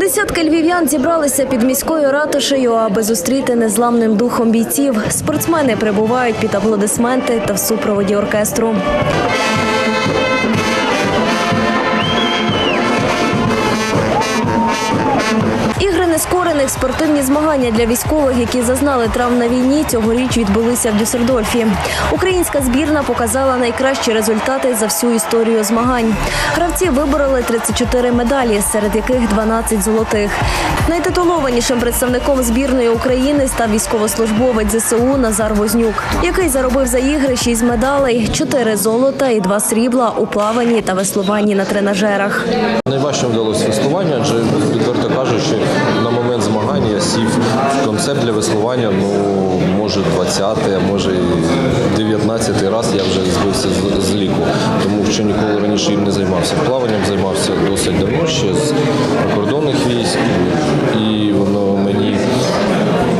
Десятки львів'ян зібралися під міською ратушею, аби зустріти незламним духом бійців. Спортсмени прибувають під аплодисменти та в супроводі оркестру. Нескорених спортивні змагання для військових, які зазнали травм на війні, цьогоріч відбулися в Дюссельдорфі. Українська збірна показала найкращі результати за всю історію змагань. Гравці вибороли 34 медалі, серед яких 12 золотих. Найтитулованішим представником збірної України став військовослужбовець ЗСУ Назар Вознюк, який заробив за ігри 6 медалей, 4 золота і 2 срібла у плаванні та веслуванні на тренажерах. Найважче вдалося веслування, адже відверто кажучи, на момент змагань я сів в концепт для веслування, ну може 20, а може і 19 раз я вже збився з ліку, тому що ніколи раніше їм не займався. Плаванням займався досить давно ще з прикордонних військ, і воно мені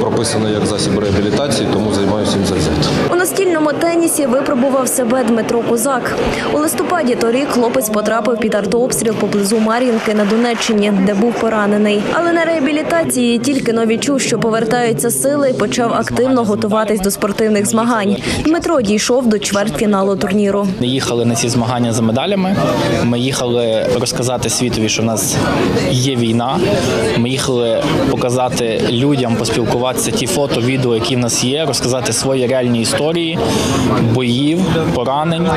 прописано як засіб реабілітації, тому займаюся їм завзято. Настільному тенісі випробував себе Дмитро Козак. У листопаді торік хлопець потрапив під артобстріл поблизу Мар'їнки на Донеччині, де був поранений. Але на реабілітації тільки но відчув, що повертаються сили, і почав активно готуватись до спортивних змагань. Дмитро дійшов до чвертьфіналу турніру. Не їхали на ці змагання за медалями. Ми їхали розказати світові, що в нас є війна. Ми їхали показати людям, поспілкуватися ті фото, відео, які в нас є, розказати свої реальні історії боїв, поранень,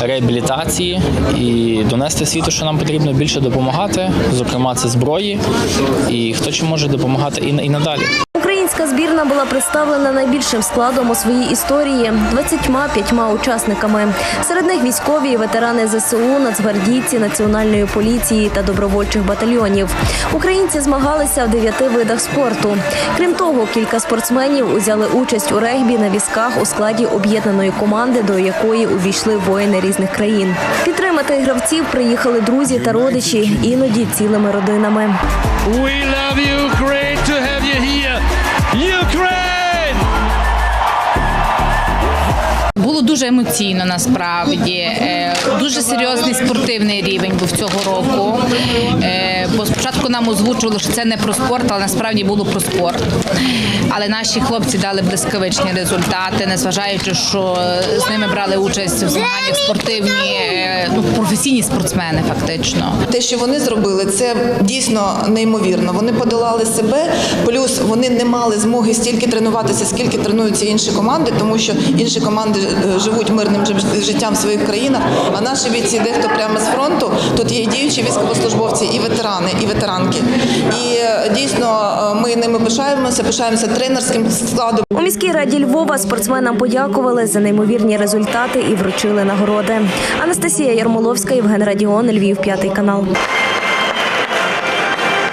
реабілітації і донести світу, що нам потрібно більше допомагати. Зокрема, це зброї, і хто чи може допомагати і, і надалі. Українська збірна була представлена найбільшим складом у своїй історії 25 учасниками. Серед них військові ветерани ЗСУ, нацгвардійці, національної поліції та добровольчих батальйонів. Українці змагалися в дев'яти видах спорту. Крім того, кілька спортсменів узяли участь у регбі на візках у складі об'єднаної команди, до якої увійшли воїни різних країн. Підтримати гравців приїхали друзі та родичі, іноді цілими родинами. We love you. Great to have you here. Ukraine! Дуже емоційно насправді. Е, Дуже серйозний спортивний рівень був цього року. Е, Бо спочатку нам озвучували, що це не про спорт, але насправді було про спорт. Але наші хлопці дали блискавичні результати, незважаючи, що з ними брали участь в змаганнях спортивні, е, ну, професійні спортсмени, фактично. Те, що вони зробили, це дійсно неймовірно. Вони подолали себе, плюс вони не мали змоги стільки тренуватися, скільки тренуються інші команди, тому що інші команди е, живуть мирним життям в своїх країнах. А наші бійці, дехто прямо з фронту, тут є і діючі військовослужбовці, і ветерани, і ветеранки. І е, дійсно е, ми ними пишаємося, пишаємося тренерським складом. У міській раді Львова спортсменам подякували за неймовірні результати і вручили нагороди. Анастасія Ярмоловська, Євген Радіон, Львів, п'ятий канал.